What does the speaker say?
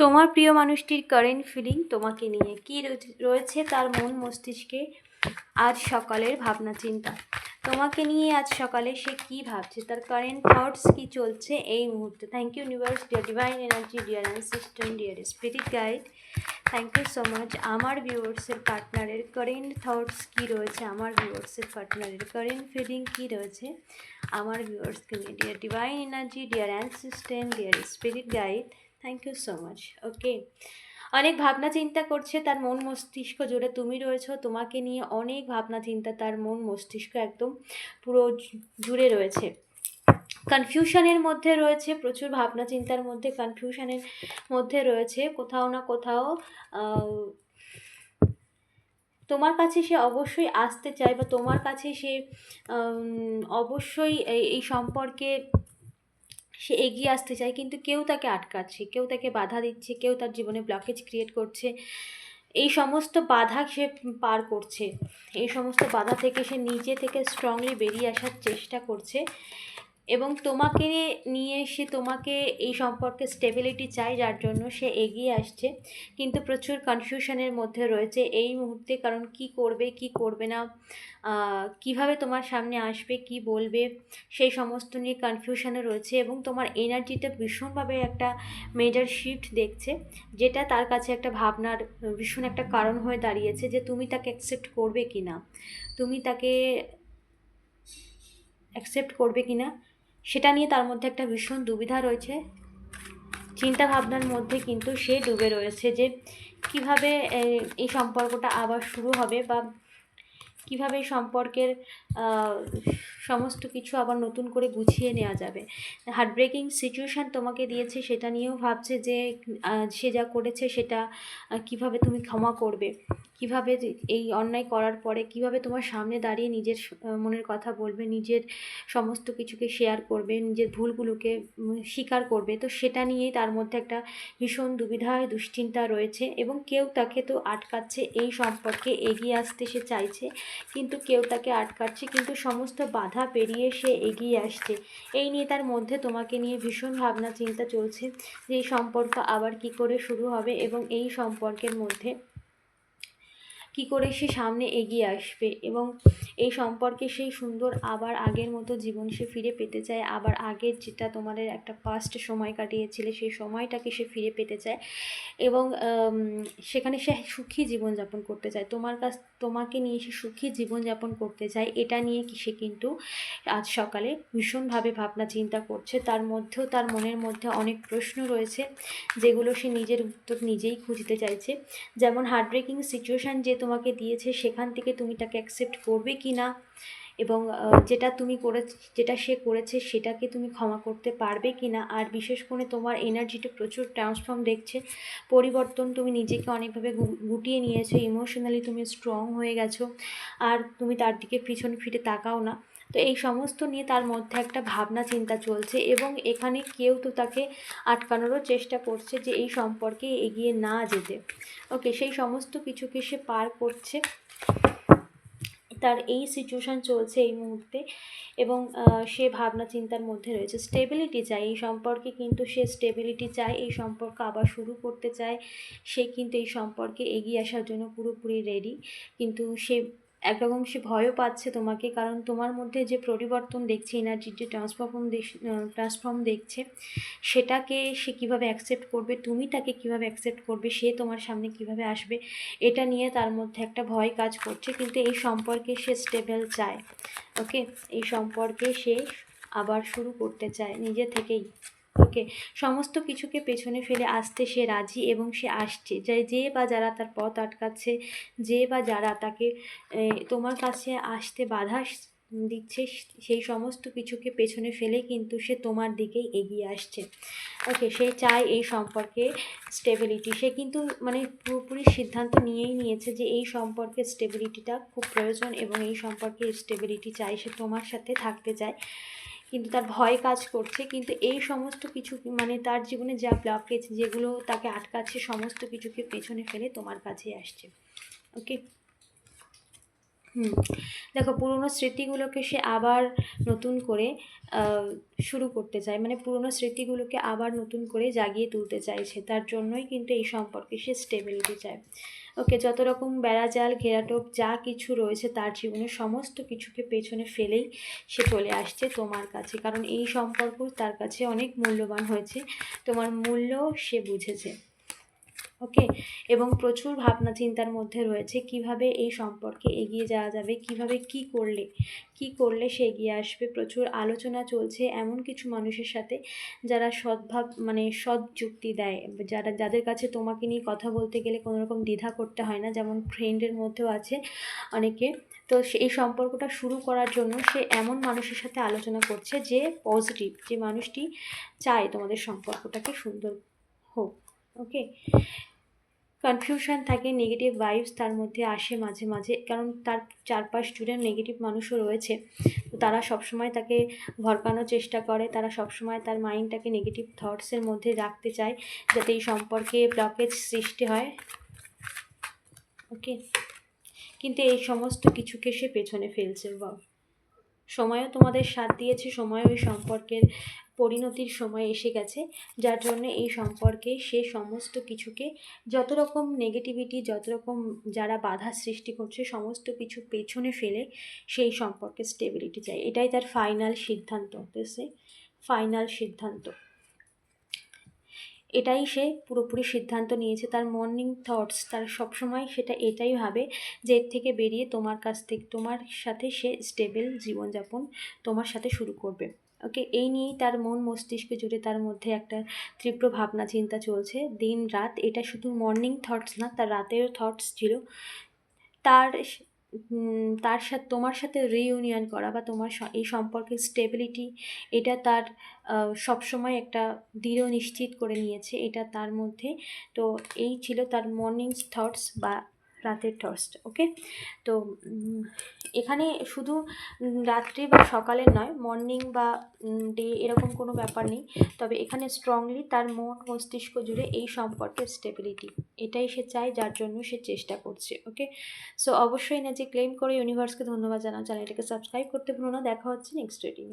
তোমার প্রিয় মানুষটির কারেন্ট ফিলিং তোমাকে নিয়ে কি রয়েছে তার মন মস্তিষ্কে আজ সকালের ভাবনা চিন্তা? তোমাকে নিয়ে আজ সকালে সে কি ভাবছে? তার কারেন্ট থটস কি চলছে এই মুহূর্তে? Thank you universe dear divine energy dear ancestors dear spirit guide thank you so much আমার ভিউয়ার্সের পার্টনারের কারেন্ট থটস কি রয়েছে? আমার ভিউয়ার্সের পার্টনারের কারেন্ট ফিলিং কি রয়েছে? আমার ভিউয়ার্সকে নিয়ে dear divine energy dear ancestors dear spirit guide thank you so much okay অনেক ভাবনা চিন্তা করছে তার মন মস্তিষ্ক জুড়ে। তুমি রয়েছো, তোমাকে নিয়ে অনেক ভাবনা চিন্তা তার মন মস্তিষ্ক একদম পুরো জুড়ে রয়েছে। কনফিউশনের মধ্যে রয়েছে, প্রচুর ভাবনা চিন্তার মধ্যে কনফিউশনের মধ্যে রয়েছে। কোথাও না কোথাও তোমার কাছে সে অবশ্যই আসতে চায় বা তোমার কাছে সে অবশ্যই এই- সম্পর্কে সে এগিয়ে আসতে চায়, কিন্তু কেউ তাকে আটকাচ্ছে, কেউ তাকে বাধা দিচ্ছে, কেউ তার জীবনে ব্লকেজ ক্রিয়েট করছে। এই সমস্ত বাধা সে পার করছে। এই সমস্ত বাধা থেকে সে নিজে থেকে স্ট্রংলি বেরিয়ে আসার চেষ্টা করছে। এবং তোমাকে নিয়ে সে তোমাকে এই সম্পর্কে স্টেবিলিটি চায় যার জন্য সে এগিয়ে আসছে। কিন্তু প্রচুর কনফিউশনের মধ্যে রয়েছে এই মুহূর্তে, কারণ কি করবে কি করবে না কীভাবে তোমার সামনে আসবে, কি বলবে, সেই সমস্ত নিয়ে কনফিউশনে রয়েছে এবং তোমার এনার্জিটা ভীষণভাবে একটা মেজর শিফট দেখছে, যেটা তার কাছে একটা ভাবনার ভীষণ একটা কারণ হয়ে দাঁড়িয়েছে যে তুমি তাকে অ্যাকসেপ্ট করবে কি না তুমি তাকে অ্যাকসেপ্ট করবে কি না সেটা নিয়ে তার মধ্যে একটা ভীষণ দুবিধা রয়েছে। চিন্তা ভাবনার মধ্যে কিন্তু সে ডুবে রয়েছে যে কীভাবে এই সম্পর্কটা আবার শুরু হবে বা কীভাবে সম্পর্কের সমস্ত কিছু আবার নতুন করে গুছিয়ে নেওয়া যাবে। হার্ট ব্রেকিং সিচুয়েশান তোমাকে দিয়েছে সেটা নিয়েও ভাবছে যে সে যা করেছে সেটা কীভাবে তুমি ক্ষমা করবে। কীভাবে এই অন্যায় করার পরে কীভাবে তোমার সামনে দাঁড়িয়ে নিজের মনের কথা বলবে, নিজের সমস্ত কিছুকে শেয়ার করবে, নিজের ভুলগুলোকে স্বীকার করবে, তো সেটা নিয়েই তার মধ্যে একটা ভীষণ দুবিধায় দুশ্চিন্তা রয়েছে এবং কেউ তাকে তো আটকাচ্ছে, এই সম্পর্কে এগিয়ে আসতে সে চাইছে, কিন্তু কেউ তাকে আটকাচ্ছে, কিন্তু সমস্ত বাধা পেরিয়ে সে এগিয়ে আসছে। এই নিয়ে তার মধ্যে তোমাকে নিয়ে ভীষণ ভাবনা চিন্তা চলছে যে এই সম্পর্ক আবার কি করে শুরু হবে এবং এই সম্পর্কের মধ্যে কি করে সে সামনে এগিয়ে আসবে এবং এই সম্পর্কে সেই সুন্দর আবার আগের মতো জীবন সে ফিরে পেতে চায়। আবার আগের যেটা তোমাদের একটা পাস্ট সময় কাটিয়েছিলে, সেই সময়টাকে সে ফিরে পেতে চায় এবং সেখানে সে সুখী জীবনযাপন করতে চায়। তোমার কাছ, তোমাকে নিয়ে সে সুখী জীবনযাপন করতে চায়, এটা নিয়ে কি সে কিন্তু আজ সকালে ভীষণভাবে ভাবনা চিন্তা করছে। তার মধ্যেও তার মনের মধ্যে অনেক প্রশ্ন রয়েছে, যেগুলো সে নিজের উত্তর নিজেই খুঁজতে চাইছে। যেমন হার্ট ব্রেকিং সিচুয়েশান যে তোমাকে দিয়েছে, সেখান থেকে তুমি তাকে অ্যাকসেপ্ট করবে কি না এবং যেটা তুমি করে যেটা সে করেছে সেটাকে তুমি ক্ষমা করতে পারবে কি না আর বিশেষ করে তোমার এনার্জিটা প্রচুর ট্রান্সফর্ম দেখছে। পরিবর্তন তুমি নিজেকে অনেকভাবে গুটিয়ে নিয়েছো ইমোশনালি তুমি স্ট্রং হয়ে গেছো। আর তুমি তার দিকে পিছনে ফিরে তাকাও না। তো এই সমস্ত নিয়ে তার মধ্যে একটা ভাবনা চিন্তা চলছে এবং এখানে কেউ তো তাকে আটকানোরও চেষ্টা করছে যে এই সম্পর্কে এগিয়ে না যেতে। ওকে, সেই সমস্ত কিছুকে সে পার করছে। তার এই সিচুয়েশান চলছে এই মুহূর্তে এবং সে ভাবনা চিন্তার মধ্যে রয়েছে। স্টেবিলিটি চায় এই সম্পর্কে কিন্তু সে স্টেবিলিটি চায়, এই সম্পর্ক আবার শুরু করতে চায়। সে কিন্তু এই সম্পর্কে এগিয়ে আসার জন্য পুরোপুরি রেডি কিন্তু সে একরকম সে ভয়ও পাচ্ছে তোমাকে, কারণ তোমার মধ্যে যে পরিবর্তন দেখছে এনার্জির যে ট্রান্সফর্ম ট্রান্সফর্ম দেখছে, সেটাকে সে কীভাবে অ্যাকসেপ্ট করবে, তুমি তাকে কীভাবে অ্যাকসেপ্ট করবে, সে তোমার সামনে কীভাবে আসবে, এটা নিয়ে তার মধ্যে একটা ভয় কাজ করছে, কিন্তু এই সম্পর্কে সে স্টেবল চায় ওকে এই সম্পর্কে সে আবার শুরু করতে চায়, নিজে থেকেই। ওকে, সমস্ত কিছুকে পেছনে ফেলে আসতে সে রাজি এবং সে আসছে। যে যে বা যারা তার পথ আটকাচ্ছে, যে বা যারা তাকে তোমার কাছে আসতে বাধা দিচ্ছে, সেই সমস্ত কিছুকে পেছনে ফেলে কিন্তু সে তোমার দিকেই এগিয়ে আসছে। ওকে, সে চায় এই সম্পর্কে স্টেবিলিটি সে কিন্তু মানে পুরোপুরি সিদ্ধান্ত নিয়েই নিয়েছে যে এই সম্পর্কে স্টেবিলিটিটা খুব প্রয়োজন এবং এই সম্পর্কে স্টেবিলিটি চাই। সে তোমার সাথে থাকতে চায়। কিন্তু তার ভয় কাজ করছে, কিন্তু এই সমস্ত কিছু মানে তার জীবনে যা ব্লকেজ যেগুলো তাকে আটকাচ্ছে, সমস্ত কিছুকে পেছনে ফেলে তোমার কাছে আসছে। ওকে হুম। দেখো, পুরনো স্মৃতিগুলোকে সে আবার নতুন করে শুরু করতে চায়। মানে পুরনো স্মৃতিগুলোকে আবার নতুন করে জাগিয়ে তুলতে চাইছে। তার জন্যই কিন্তু এই সম্পর্কে সে স্টেবিলিটি চায়। ওকে, যত রকম বেড়াজাল ঘেরাটোপ, যা কিছু রয়েছে তার জীবনে সমস্ত কিছুকে পেছনে ফেলেই সে চলে আসছে তোমার কাছে। কারণ এই সম্পর্ক তার কাছে অনেক মূল্যবান হয়েছে। তোমার মূল্য সে বুঝেছে। ওকে? এবং প্রচুর ভাবনা চিন্তার মধ্যে রয়েছে কীভাবে এই সম্পর্কে এগিয়ে যাওয়া যাবে, কীভাবে কি করলে কি করলে সে এগিয়ে আসবে, প্রচুর আলোচনা চলছে এমন কিছু মানুষের সাথে যারা সদ্ভাব মানে সৎ যুক্তি দেয়। যারা, যাদের কাছে তোমাকে নিয়ে কথা বলতে গেলে কোনো রকম দ্বিধা করতে হয় না, যেমন ফ্রেন্ডের মধ্যেও আছে অনেকে। তো এই সম্পর্কটা শুরু করার জন্য সে এমন মানুষের সাথে আলোচনা করছে যে পজিটিভ যে মানুষটি চায় তোমাদের সম্পর্কটাকে সুন্দর হোক। ওকে কনফিউশন থাকে নেগেটিভ ভাইবস তার মধ্যে আসে মাঝে মাঝে, কারণ তার চারপাশ জুড়ে নেগেটিভ মানুষও রয়েছে। তারা সবসময় তাকে ভরকানোর চেষ্টা করে, তারা সবসময় তার মাইন্ডটাকে নেগেটিভ থটসের মধ্যে রাখতে চায়, যাতে এই সম্পর্কে ব্লকেজ সৃষ্টি হয়। ওকে কিন্তু এই সমস্ত কিছুকে সে পেছনে ফেলছে বা সময়ও তোমাদের সাথ দিয়েছে, সময়ও এই সম্পর্কের পরিণতির সময় এসে গেছে, যার জন্য এই সম্পর্কে সে সমস্ত কিছুকে যত রকম নেগেটিভিটি যত রকম যারা বাধা সৃষ্টি করছে, সমস্ত কিছু পেছনে ফেলে সেই সম্পর্কে স্টেবিলিটি চাই। এটাই তার ফাইনাল সিদ্ধান্ত সে ফাইনাল সিদ্ধান্ত। এটাই সে পুরোপুরি সিদ্ধান্ত নিয়েছে, তার মর্নিং থটস তার সবসময় সেটা এটাই ভাবে যে এর থেকে বেরিয়ে তোমার কাছ থেকে, তোমার সাথে সে স্টেবল জীবনযাপন তোমার সাথে শুরু করবে। ওকে, এই নিয়েই তার মন মস্তিষ্ক জুড়ে তার মধ্যে একটা তীব্র ভাবনা চিন্তা চলছে। দিন, রাত, এটা শুধু মর্নিং থটস না, তার রাতেরও থটস ছিল। তার তার সাথে, তোমার সাথে রিইউনিয়ন করা বা তোমার এই সম্পর্কের স্টেবিলিটি এটা তার সবসময় একটা দৃঢ় নিশ্চিত করে নিয়েছে, এটা তার মধ্যে। তো এই ছিল তার মর্নিং থটস বা রাতের থটস ওকে তো এখানে শুধু রাত্রি বা সকালের নয় মর্নিং বা ডে এরকম কোনো ব্যাপার নেই। তবে এখানে স্ট্রংলি তার মন, মস্তিষ্ক জুড়ে এই সম্পর্কের স্টেবিলিটি এটাই সে চায়, যার জন্য সে চেষ্টা করছে ওকে সো অবশ্যই না যে ক্লেম করে ইউনিভার্সকে ধন্যবাদ জানাও। চ্যানেলটাকে সাবস্ক্রাইব করতে ভুলো না। দেখা হচ্ছে নেক্সট রেডিং